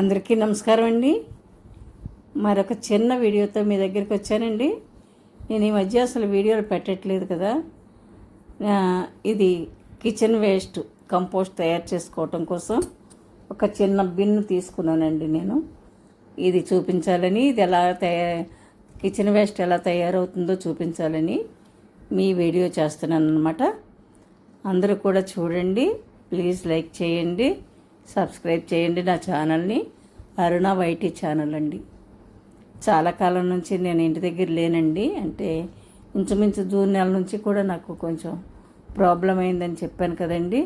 అందరికీ నమస్కారం అండి. మరొక చిన్న వీడియోతో మీ దగ్గరికి వచ్చానండి. నేను ఈ మధ్య అసలు వీడియోలు పెట్టట్లేదు కదా. ఇది కిచెన్ వేస్ట్ కంపోస్ట్ తయారు చేసుకోవటం కోసం ఒక చిన్న బిన్ను తీసుకున్నానండి నేను. ఇది చూపించాలని ఇది ఎలా తయారు కిచెన్ వేస్ట్ ఎలా తయారవుతుందో చూపించాలని మీ వీడియో చేస్తున్నాను అనమాట అందరూ కూడా చూడండి ప్లీజ్ లైక్ చేయండి. సబ్స్క్రైబ్ చేయండి నా ఛానల్ని. అరుణ వైటీ ఛానల్ అండి. చాలా కాలం నుంచి నేను ఇంటి దగ్గర లేనండి. అంటే ఇంచుమించు జూన్ నెల నుంచి కూడా నాకు కొంచెం ప్రాబ్లం అయిందని చెప్పాను కదండి.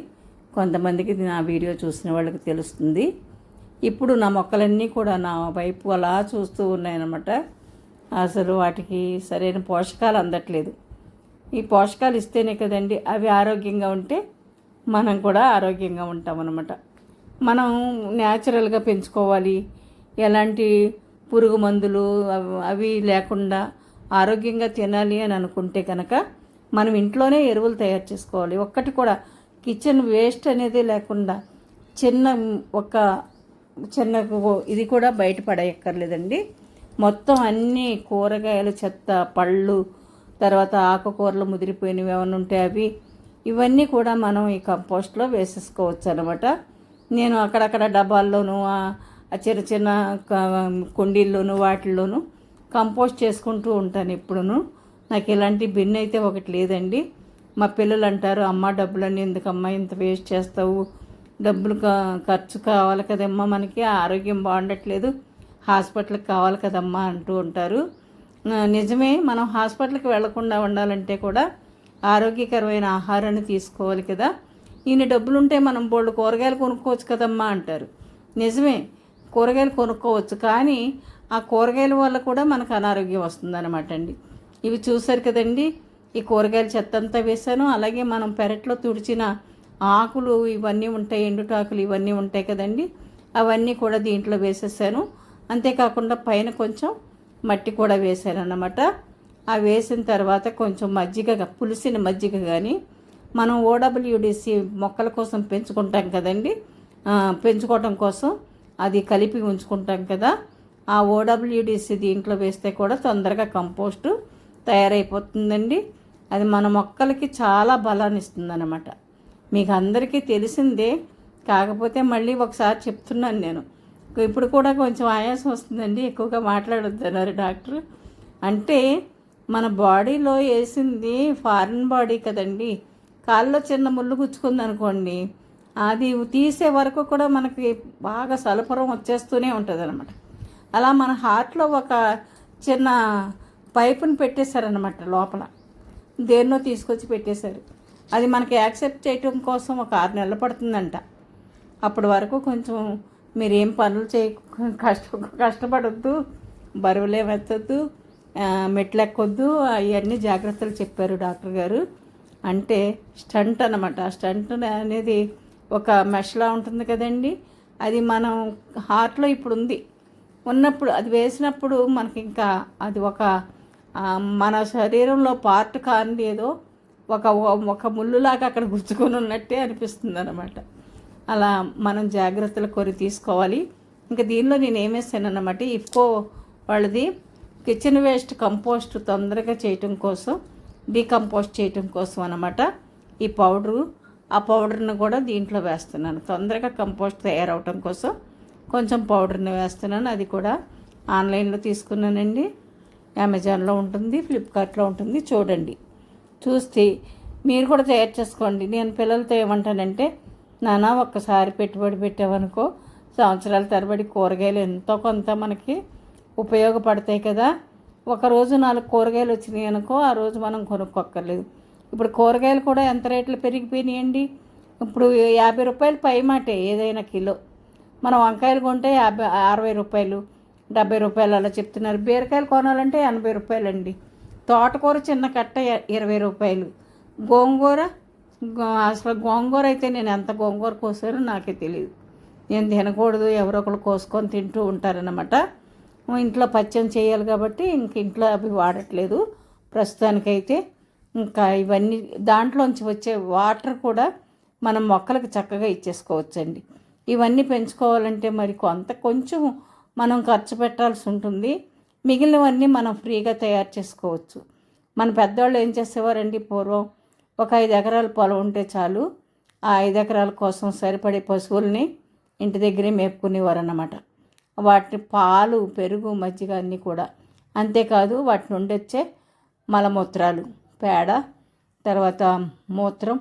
కొంతమందికి ఇది నా వీడియో చూసిన వాళ్ళకి తెలుస్తుంది. ఇప్పుడు నా మొక్కలన్నీ కూడా నా వైపు అలా చూస్తూ ఉన్నాయన్నమాట. అసలు వాటికి సరైన పోషకాలు అందట్లేదు. ఈ పోషకాలు ఇస్తేనే కదండి అవి ఆరోగ్యంగా ఉంటే మనం కూడా ఆరోగ్యంగా ఉంటామన్నమాట. మనం న్యాచురల్గా పెంచుకోవాలి. ఎలాంటి పురుగు మందులు అవి లేకుండా ఆరోగ్యంగా తినాలి అని అనుకుంటే కనుక మనం ఇంట్లోనే ఎరువులు తయారు చేసుకోవాలి. ఒక్కటి కూడా కిచెన్ వేస్ట్ అనేది లేకుండా చిన్న ఒక చిన్న ఇది కూడా బయటపడక్కర్లేదండి మొత్తం అన్ని కూరగాయలు చెత్త పళ్ళు తర్వాత ఆకుకూరలు ముదిరిపోయినవి ఏమైనా ఉంటే అవి ఇవన్నీ కూడా మనం ఈ కంపోస్ట్లో వేసేసుకోవచ్చు అనమాట నేను అక్కడక్కడ డబ్బాల్లోనూ ఆ చిన్న చిన్న కుండీల్లోనూ వాటిల్లోనూ కంపోస్ట్ చేసుకుంటూ ఉంటాను ఎప్పుడును నాకు ఇలాంటి బిన్ అయితే ఒకటి లేదండి. మా పిల్లలు అంటారు అమ్మ డబ్బులన్నీ ఎందుకమ్మా ఇంత వేస్ట్ చేస్తావు? డబ్బులు ఖర్చు కావాలి కదమ్మా మనకి ఆరోగ్యం బాగుండట్లేదు. హాస్పిటల్కి కావాలి కదమ్మా అంటూ ఉంటారు. నిజమే మనం హాస్పిటల్కి వెళ్ళకుండా ఉండాలంటే కూడా ఆరోగ్యకరమైన ఆహారాన్ని తీసుకోవాలి కదా. ఇన్ని డబ్బులుంటే మనం బోళ్ళు కూరగాయలు కొనుక్కోవచ్చు కదమ్మా అంటారు. నిజమే కూరగాయలు కొనుక్కోవచ్చు. కానీ ఆ కూరగాయల వల్ల కూడా మనకు అనారోగ్యం వస్తుందన్నమాట అండి. ఇవి చూసారు కదండి ఈ కూరగాయల చెత్త అంతా వేసాను అలాగే మనం పెరట్లో తుడిచిన ఆకులు ఇవన్నీ ఉంటాయి ఎండుటాకులు ఇవన్నీ ఉంటాయి కదండి అవన్నీ కూడా దీంట్లో వేసేసాను. అంతేకాకుండా పైన కొంచెం మట్టి కూడా వేసాను అన్నమాట ఆ వేసిన తర్వాత కొంచెం మజ్జిగ పులిసిన మజ్జిగ కానీ మనం ఓడబ్ల్యూడిసి మొక్కల కోసం పెంచుకుంటాం కదండి. పెంచుకోవటం కోసం అది కలిపి ఉంచుకుంటాం కదా. ఆ ఓడబ్ల్యూడిసి దీంట్లో వేస్తే కూడా తొందరగా కంపోస్టు తయారైపోతుందండి. అది మన మొక్కలకి చాలా బలాన్ని ఇస్తుందన్నమాట. మీకు అందరికీ తెలిసిందే. కాకపోతే మళ్ళీ ఒకసారి చెప్తున్నాను నేను. ఇప్పుడు కూడా కొంచెం ఆయాసం వస్తుందండి. ఎక్కువగా మాట్లాడొద్దన్నారు డాక్టర్. అంటే మన బాడీలో వేసింది ఫారిన్ బాడీ కదండి. కాళ్ళలో చిన్న ముళ్ళు గుచ్చుకుంది అనుకోండి అది తీసే వరకు కూడా మనకి బాగా సలపరం వచ్చేస్తూనే ఉంటుంది అనమాట అలా మన హార్ట్లో ఒక చిన్న పైపుని పెట్టేశారనమాట లోపల. దేన్నో తీసుకొచ్చి పెట్టేశారు. అది మనకి యాక్సెప్ట్ చేయటం కోసం ఒక ఆరు నెలలు పడుతుందంట. అప్పటి వరకు కొంచెం మీరు ఏం పనులు చేయ కష్ట కష్టపడొద్దు బరువులేమెత్తద్దు మెట్లు ఎక్కొద్దు అవన్నీ జాగ్రత్తలు చెప్పారు డాక్టర్ గారు. అంటే స్టంట్ అనమాట ఆ స్టంట్ అనేది ఒక మెష్లా ఉంటుంది కదండి. అది మనం హార్ట్లో ఇప్పుడు ఉంది. ఉన్నప్పుడు అది వేసినప్పుడు మనకి ఇంకా అది ఒక మన శరీరంలో పార్ట్ కానిది ఏదో ఒక ఒక ముళ్ళులాగా అక్కడ గుచ్చుకొని ఉన్నట్టే అనిపిస్తుంది అనమాట అలా మనం జాగ్రత్తలు కొని తీసుకోవాలి. ఇంకా దీనిలో నేను ఏమేస్తాను అనమాట ఇఫ్కో వాళ్ళది కిచెన్ వేస్ట్ కంపోస్ట్ తొందరగా చేయటం కోసం డీకంపోజ్ చేయటం కోసం అనమాట ఈ పౌడరు ఆ పౌడర్ని కూడా దీంట్లో వేస్తున్నాను. తొందరగా కంపోస్ట్ తయారవటం కోసం కొంచెం పౌడర్ని వేస్తున్నాను. అది కూడా ఆన్లైన్లో తీసుకున్నానండి. అమెజాన్లో ఉంటుంది ఫ్లిప్కార్ట్లో ఉంటుంది. చూడండి. చూస్తే మీరు కూడా తయారు చేసుకోండి. నేను పిల్లలతో ఏమంటానంటే నానా ఒక్కసారి పెట్టుబడి పెట్టావనుకో సంవత్సరాల తరబడి కూరగాయలు ఎంతో కొంత మనకి ఉపయోగపడతాయి కదా. ఒక రోజు నాలుగు కూరగాయలు వచ్చినాయి అనుకో ఆ రోజు మనం కొనుక్కోక్కర్లేదు. ఇప్పుడు కూరగాయలు కూడా ఎంత రేట్లు పెరిగిపోయినాయండి? ఇప్పుడు యాభై రూపాయలు పై మాటే ఏదైనా కిలో. మనం వంకాయలు కొంటే యాభై అరవై రూపాయలు డెబ్బై రూపాయలు అలా చెప్తున్నారు. బీరకాయలు కొనాలంటే ఎనభై రూపాయలండి. తోటకూర చిన్న కట్ట ఇరవై రూపాయలు. గోంగూర అసలు గోంగూర అయితే నేను ఎంత గోంగూర కోసానో నాకే తెలియదు నేను తినకూడదు ఎవరో ఒకరు కోసుకొని తింటూ ఉంటారనమాట ఇంట్లో పచ్చం చేయాలి కాబట్టి ఇంక ఇంట్లో అవి వాడట్లేదు. ప్రస్తుతానికైతే ఇంకా ఇవన్నీ దాంట్లోంచి వచ్చే వాటర్ కూడా మనం మొక్కలకు చక్కగా ఇచ్చేసుకోవచ్చండి. ఇవన్నీ పెంచుకోవాలంటే మరి కొంత కొంచెం మనం ఖర్చు పెట్టాల్సి ఉంటుంది. మిగిలినవన్నీ మనం ఫ్రీగా తయారు చేసుకోవచ్చు. మన పెద్దవాళ్ళు ఏం చేసేవారండి? పూర్వం ఒక ఐదు ఎకరాల పొలం ఉంటే చాలు ఆ ఐదు ఎకరాల కోసం సరిపడే పశువుల్ని ఇంటి దగ్గరే మేపుకునేవారు అన్నమాట వాటిని పాలు పెరుగు మజ్జిగ అన్నీ కూడా. అంతేకాదు వాటి నుండి వచ్చే మలమూత్రాలు పేడ తర్వాత మూత్రం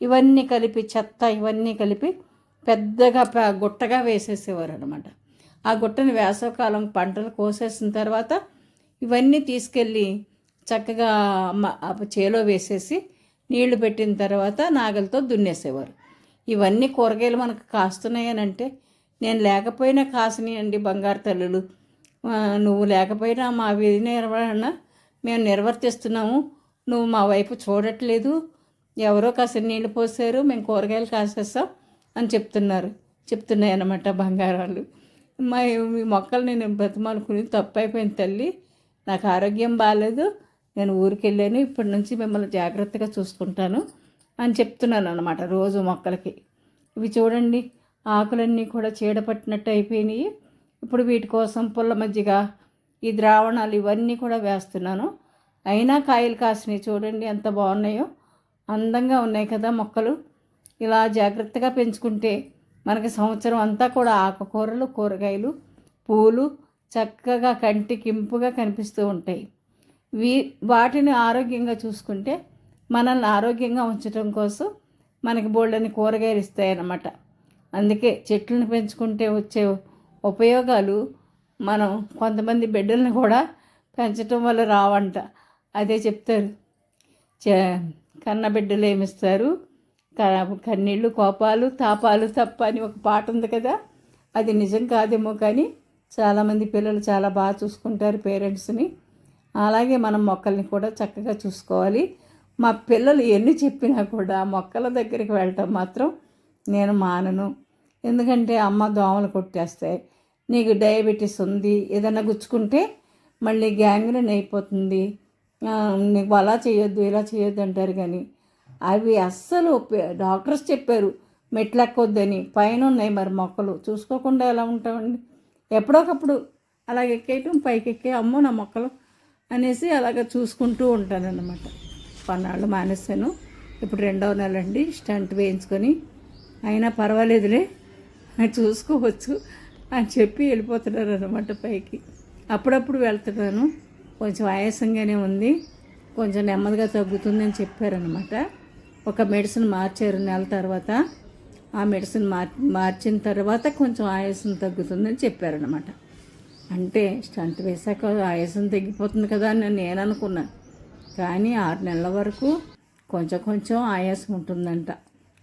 ఇవన్నీ కలిపి చెత్త ఇవన్నీ కలిపి పెద్దగా గుట్టగా వేసేసేవారు అనమాట ఆ గుట్టని వేసవకాలం పంటలు కోసేసిన తర్వాత ఇవన్నీ తీసుకెళ్ళి చక్కగా చేలో వేసేసి నీళ్ళు పెట్టిన తర్వాత నాగలతో దున్నేసేవారు. ఇవన్నీ కూరగాయలు మనకు కాస్తున్నాయనంటే నేను లేకపోయినా కాసినాయండి బంగారు తల్లులు. నువ్వు లేకపోయినా మా విధి నిర్వహణ మేము నిర్వర్తిస్తున్నాము. నువ్వు మా వైపు చూడట్లేదు. ఎవరో కాసిన నీళ్ళు పోసారు మేము కూరగాయలు కాసేస్తాం అని చెప్తున్నారు. చెప్తున్నాయి అన్నమాట బంగారాలు మా మీ మొక్కలు నేను బతుమాలుకుని తప్పు అయిపోయింది తల్లి. నాకు ఆరోగ్యం బాగాలేదు నేను ఊరికి వెళ్ళాను ఇప్పటి నుంచి మిమ్మల్ని జాగ్రత్తగా చూసుకుంటాను అని చెప్తున్నాను అనమాట రోజు మొక్కలకి. ఇవి చూడండి. ఆకులన్నీ కూడా చీడ పట్టినట్టు అయిపోయినాయి. ఇప్పుడు వీటి కోసం పుల్ల మజ్జిగ ఈ ద్రావణాలు ఇవన్నీ కూడా వేస్తున్నాను. అయినా కాయలు కాసినాయి చూడండి ఎంత బాగున్నాయో. అందంగా ఉన్నాయి కదా మొక్కలు. ఇలా జాగ్రత్తగా పెంచుకుంటే మనకి సంవత్సరం అంతా కూడా ఆకుకూరలు కూరగాయలు పూలు చక్కగా కంటికి ఇంపుగా కనిపిస్తూ ఉంటాయి. వీ వాటిని ఆరోగ్యంగా చూసుకుంటే మనల్ని ఆరోగ్యంగా ఉంచడం కోసం మనకి బోల్డని కూరగాయలు ఇస్తాయన్నమాట. అందుకే చెట్లను పెంచుకుంటే వచ్చే ఉపయోగాలు మనం కొంతమంది బిడ్డలను కూడా పెంచటం వల్ల రావంట. అదే చెప్తారు. చ కన్న బిడ్డలు ఏమిస్తారు? కన్నీళ్ళు కోపాలు తాపాలు తప్ప అని ఒక పాట ఉంది కదా. అది నిజం కాదేమో కానీ చాలామంది పిల్లలు చాలా బాగా చూసుకుంటారు పేరెంట్స్ని. అలాగే మనం మొక్కల్ని కూడా చక్కగా చూసుకోవాలి. మా పిల్లలు ఎన్ని చెప్పినా కూడా మొక్కల దగ్గరికి వెళ్ళటం మాత్రం నేను మానను. ఎందుకంటే అమ్మ దోమలు కొట్టేస్తాయి నీకు డయాబెటీస్ ఉంది ఏదైనా గుచ్చుకుంటే మళ్ళీ గ్యాంగ్రీన్ అయిపోతుంది. నీకు అలా చేయొద్దు ఇలా చేయొద్దు అంటారు కానీ అవి అస్సలు ఒప్పే- డాక్టర్స్ చెప్పారు మెట్లెక్కొద్దని పైన ఉన్నాయి మరి మొక్కలు. చూసుకోకుండా ఎలా ఉంటామండి ఎప్పుడోకప్పుడు అలాగ ఎక్కేయటం పైకి ఎక్కే అమ్మో నా మొక్కలు అనేసి అలాగ చూసుకుంటూ ఉంటానన్నమాట. కొన్నాళ్ళు మానేశాను. ఇప్పుడు రెండవ నెల అండి స్టంట్ వేయించుకొని. అయినా పర్వాలేదులే. చూసుకోవచ్చు అని చెప్పి వెళ్ళిపోతున్నారు అనమాట పైకి. అప్పుడప్పుడు వెళ్తున్నాను. కొంచెం ఆయాసంగానే ఉంది. కొంచెం నెమ్మదిగా తగ్గుతుందని చెప్పారనమాట ఒక మెడిసిన్ మార్చారు నెల తర్వాత. ఆ మెడిసిన్ మార్ మార్చిన తర్వాత కొంచెం ఆయాసం తగ్గుతుందని చెప్పారనమాట అంటే స్టంట్ వేశాక ఆయాసం తగ్గిపోతుంది కదా అని నేను అనుకున్నాను కానీ ఆరు నెలల వరకు కొంచెం కొంచెం ఆయాసం ఉంటుందంట.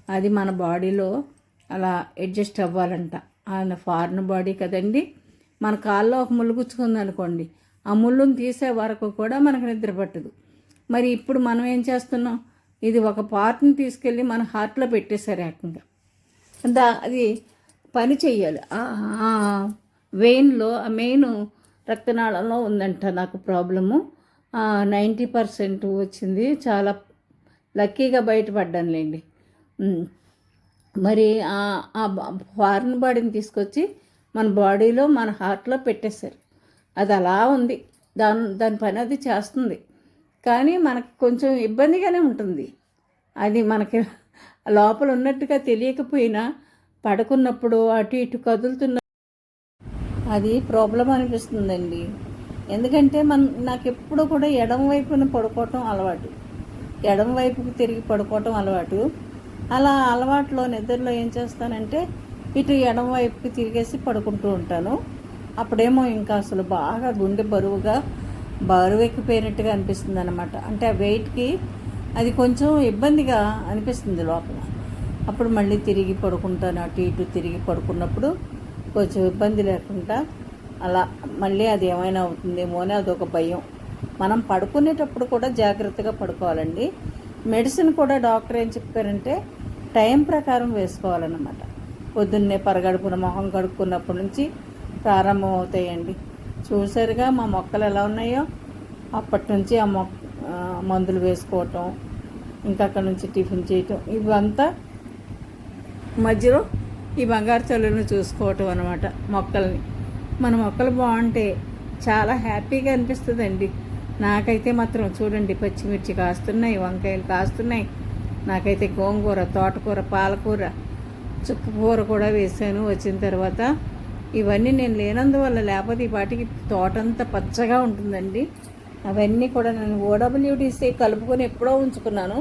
అది మన బాడీలో అలా అడ్జస్ట్ అవ్వాలంట. ఆయన ఫారిన్ బాడీ కదండి. మన కాల్లో ఒక ముళ్ళు గుచ్చుకుంది అనుకోండి. ఆ ముళ్ళును తీసే వరకు కూడా మనకు నిద్ర పట్టదు. మరి ఇప్పుడు మనం ఏం చేస్తున్నాం? ఇది ఒక పార్ట్ని తీసుకెళ్ళి మన హార్ట్లో పెట్టేశారు ఏకంగా. దా అది పని చెయ్యాలి. ఆ వెయిన్లో ఆ మెయిన్ రక్తనాళంలో ఉందంట నాకు ప్రాబ్లము. నైంటీ పర్సెంట్ వచ్చింది. చాలా లక్కీగా బయటపడ్డానులేండి. మరి ఆ- ఫారిన్ బాడీని తీసుకొచ్చి మన బాడీలో మన హార్ట్లో పెట్టేశారు. అది అలా ఉంది. దాని దాని పని అది చేస్తుంది. కానీ మనకు కొంచెం ఇబ్బందిగానే ఉంటుంది. అది మనకి లోపల ఉన్నట్టుగా తెలియకపోయినా పడుకున్నప్పుడు అటు ఇటు కదులుతున్న అది ప్రాబ్లం అనిపిస్తుందండి. ఎందుకంటే మన నాకు ఎప్పుడు కూడా ఎడం వైపున పడుకోవటం అలవాటు. ఎడం వైపుకి తిరిగి పడుకోవటం అలవాటు. అలా అలవాటులో నిద్రలో ఏం చేస్తానంటే ఇటు ఎడం వైపుకి తిరిగేసి పడుకుంటూ ఉంటాను. అప్పుడేమో ఇంకా అసలు బాగా గుండె బరువుగా బరువు ఎక్కిపోయినట్టుగా అనిపిస్తుంది అనమాట అంటే ఆ వెయిట్కి అది కొంచెం ఇబ్బందిగా అనిపిస్తుంది లోపల. అప్పుడు మళ్ళీ తిరిగి పడుకుంటాను అటు ఇటు తిరిగి పడుకున్నప్పుడు కొంచెం ఇబ్బంది లేకుండా అలా మళ్ళీ అది ఏమైనా అవుతుందేమో అని అదొక భయం. మనం పడుకునేటప్పుడు కూడా జాగ్రత్తగా పడుకోవాలండి. మెడిసిన్ కూడా డాక్టర్ ఏం చెప్పారంటే టైం ప్రకారం వేసుకోవాలన్నమాట. పొద్దున్నే పరగడుపున మొహం కడుక్కున్నప్పటి నుంచి ప్రారంభం అవుతాయండి చూసారుగా మా మొక్కలు ఎలా ఉన్నాయో? అప్పటి నుంచి ఆ మొక్క మందులు వేసుకోవటం ఇంకా అక్కడ నుంచి టిఫిన్ చేయటం ఇవంతా మధ్యలో ఈ బంగారు తల్లులను చూసుకోవటం అనమాట మొక్కల్ని. మన మొక్కలు బాగుంటే చాలా హ్యాపీగా అనిపిస్తుందండి. నాకైతే మాత్రం చూడండి పచ్చిమిర్చి కాస్తున్నాయి వంకాయలు కాస్తున్నాయి. నాకైతే గోంగూర తోటకూర పాలకూర చుక్కకూర కూడా వేసాను వచ్చిన తర్వాత. ఇవన్నీ నేను లేనందువల్ల లేకపోతే ఈ పాటికి తోటంతా పచ్చగా ఉంటుందండి. అవన్నీ కూడా నేను ఓడబ్ల్యూడిసి కలుపుకొని ఎప్పుడో ఉంచుకున్నాను.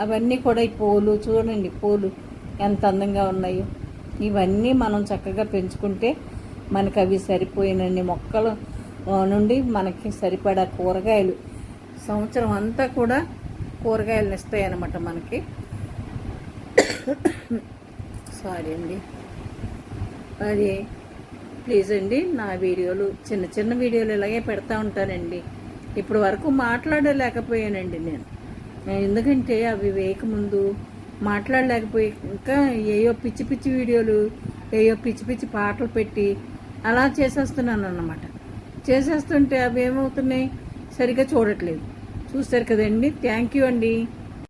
అవన్నీ కూడా ఈ పూలు చూడండి పూలు ఎంత అందంగా ఉన్నాయో. ఇవన్నీ మనం చక్కగా పెంచుకుంటే మనకు అవి సరిపోయినన్ని మొక్కలు నుండి మనకి సరిపడా కూరగాయలు. సంవత్సరం అంతా కూడా కూరగాయలు ఇస్తాయి అన్నమాట మనకి. సారీ అండి. అది ప్లీజ్ అండి నా వీడియోలు చిన్న చిన్న వీడియోలు ఇలాగే పెడతా ఉంటానండి. ఇప్పటి వరకు మాట్లాడలేకపోయానండి నేను. నేను ఎందుకంటే అవి వేయకముందు మాట్లాడలేకపోయి ఇంకా ఏయో పిచ్చి పిచ్చి వీడియోలు ఏయో పిచ్చి పిచ్చి పాటలు పెట్టి అలా చేసేస్తున్నాను అన్నమాట చేసేస్తుంటే అవి ఏమవుతున్నాయి? సరిగ్గా చూడట్లేదు. చూస్తారు కదండి. థ్యాంక్ యూ అండి.